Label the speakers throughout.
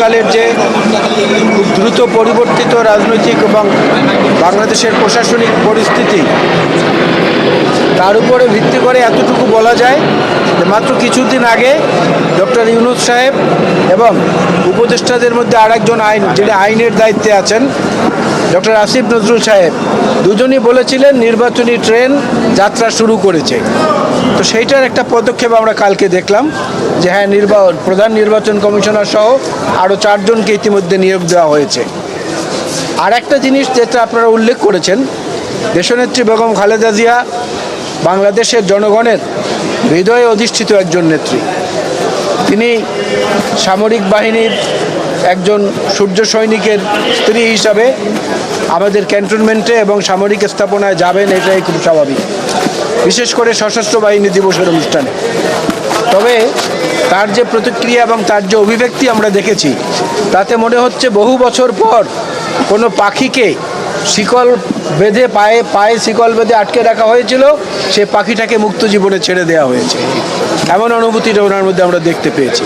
Speaker 1: কালের যে দ্রুত পরিবর্তিত রাজনৈতিক এবং বাংলাদেশের প্রশাসনিক পরিস্থিতি, তার উপরে ভিত্তি করে এতটুকু বলা যায় মাত্র কিছুদিন আগে ডক্টর ইউনুস সাহেব এবং উপদেষ্টাদের মধ্যে আরেকজন আইন, যিনি আইনের দায়িত্বে আছেন ডক্টর আসিফ নজরুল সাহেব, দুজনই বলেছিলেন নির্বাচনী ট্রেন যাত্রা শুরু করেছে। তো সেইটার একটা পদক্ষেপ আমরা কালকে দেখলাম যে হ্যাঁ নির্বা, প্রধান নির্বাচন কমিশনার সহ আরও চারজনকে ইতিমধ্যে নিয়োগ দেওয়া হয়েছে। আর একটা জিনিস যেটা আপনারা উল্লেখ করেছেন, দেশনেত্রী বেগম খালেদা জিয়া বাংলাদেশের জনগণের হৃদয়ে অধিষ্ঠিত একজন নেত্রী। তিনি সামরিক বাহিনীর একজন সূর্য সৈনিকের স্ত্রী হিসাবে আমাদের ক্যান্টনমেন্টে এবং সামরিক স্থাপনায় যাবেন, এটাই খুব স্বাভাবিক। বিশেষ করে সশস্ত্র বাহিনী দিবসের অনুষ্ঠানে। তবে তার যে প্রতিক্রিয়া এবং তার যে অভিব্যক্তি আমরা দেখেছি, তাতে মনে হচ্ছে বহু বছর পর কোনো পাখিকে শিকল বেঁধে পায়ে পায়ে শিকল বেঁধে আটকে রাখা হয়েছিল, সে পাখিটাকে মুক্ত জীবনে ছেড়ে দেওয়া হয়েছে। এমন অনুভূতিটা ওনার মধ্যে আমরা দেখতে পেয়েছি।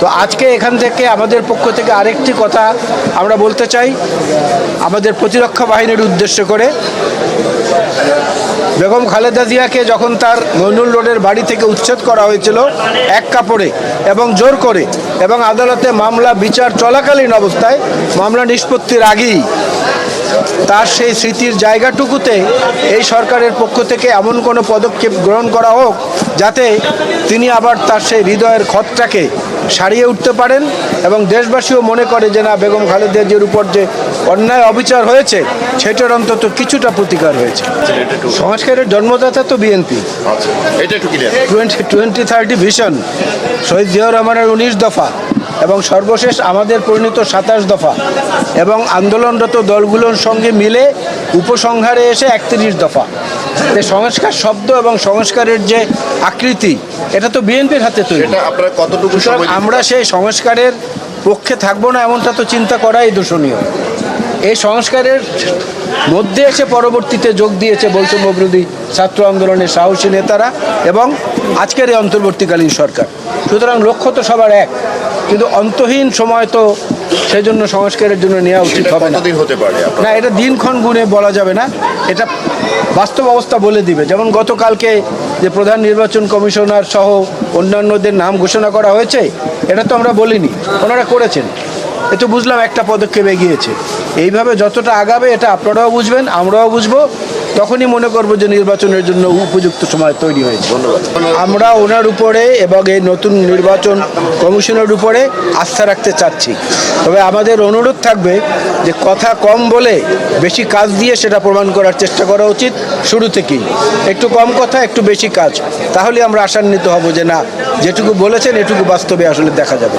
Speaker 1: তো আজকে এখান থেকে আমাদের পক্ষ থেকে আরেকটি কথা আমরা বলতে চাই, আমাদের প্রতিরক্ষা বাহিনীর উদ্দেশ্য করে। বেগম খালেদা জিয়াকে যখন তার মইনুল রোডের বাড়ি থেকে উচ্ছেদ করা হয়েছিল, এক কাপড়ে এবং জোর করে, এবং আদালতে মামলা, বিচার চলাকালীন অবস্থায়, মামলা নিষ্পত্তির আগেই তার সেই স্মৃতির জায়গাটুকুতে এই সরকারের পক্ষ থেকে এমন কোনো পদক্ষেপ গ্রহণ করা হোক যাতে তিনি আবার তার সেই হৃদয়ের ক্ষতটাকে সারিয়ে উঠতে পারেন এবং দেশবাসীও মনে করে যে না বেগম খালেদা জিয়ার উপর যে অন্যায় অবিচার হয়েছে সেটার অন্তত কিছুটা প্রতিকার হয়েছে। সংস্কারের জন্মদাতা তো বিএনপি।
Speaker 2: আচ্ছা
Speaker 1: twenty twenty thirty vision Shaheed Ziaur রহমানের উনিশ দফা। এবং সর্বশেষ আমাদের পরিণত সাতাশ দফা এবং আন্দোলনরত দলগুলোর সঙ্গে মিলে উপসংহারে এসে একত্রিশ দফা। যে সংস্কার শব্দ এবং সংস্কারের যে আকৃতি এটা তো বিএনপির হাতে তৈরি।
Speaker 2: এটা আপনারা কতটুকু
Speaker 1: সুতরাং আমরা সেই সংস্কারের পক্ষে থাকব না এমনটা তো চিন্তা করাই দূষণীয়। এই সংস্কারের মধ্যে এসে পরবর্তীতে যোগ দিয়েছে বৈষম্য বিরোধী ছাত্র আন্দোলনের সাহসী নেতারা এবং আজকের এই অন্তর্বর্তীকালীন সরকার। সুতরাং লক্ষ্য তো সবার এক কিন্তু অন্তহীন সময় তো সেজন্য সংস্কারের জন্য নেওয়া উচিত হবে না।
Speaker 2: হতে পারে
Speaker 1: না এটা দিনক্ষণ গুণে বলা যাবে না এটা বাস্তব অবস্থা বলে দিবে। যেমন গতকালকে যে প্রধান নির্বাচন কমিশনার সহ অন্যান্যদের নাম ঘোষণা করা হয়েছে এটা তো আমরা বলিনি ওনারা করেছেন। এ তো বুঝলাম একটা পদক্ষেপ এগিয়েছে। এইভাবে যতটা আগাবে এটা আপনারাও বুঝবেন, আমরাও বুঝব। তখনই মনে করব যে নির্বাচনের জন্য উপযুক্ত সময় তৈরি হয়েছে। আমরা ওনার উপরে এবং এই নতুন নির্বাচন কমিশনের উপরে আস্থা রাখতে চাচ্ছি। তবে আমাদের অনুরোধ থাকবে যে কথা কম বলে বেশি কাজ দিয়ে সেটা প্রমাণ করার চেষ্টা করা উচিত শুরু থেকেই। একটু কম কথা, একটু বেশি কাজ। তাহলে আমরা আশান্বিত হব যে না, যেটুকু বলেছেন এটুকু বাস্তবে আসলে দেখা যাবে।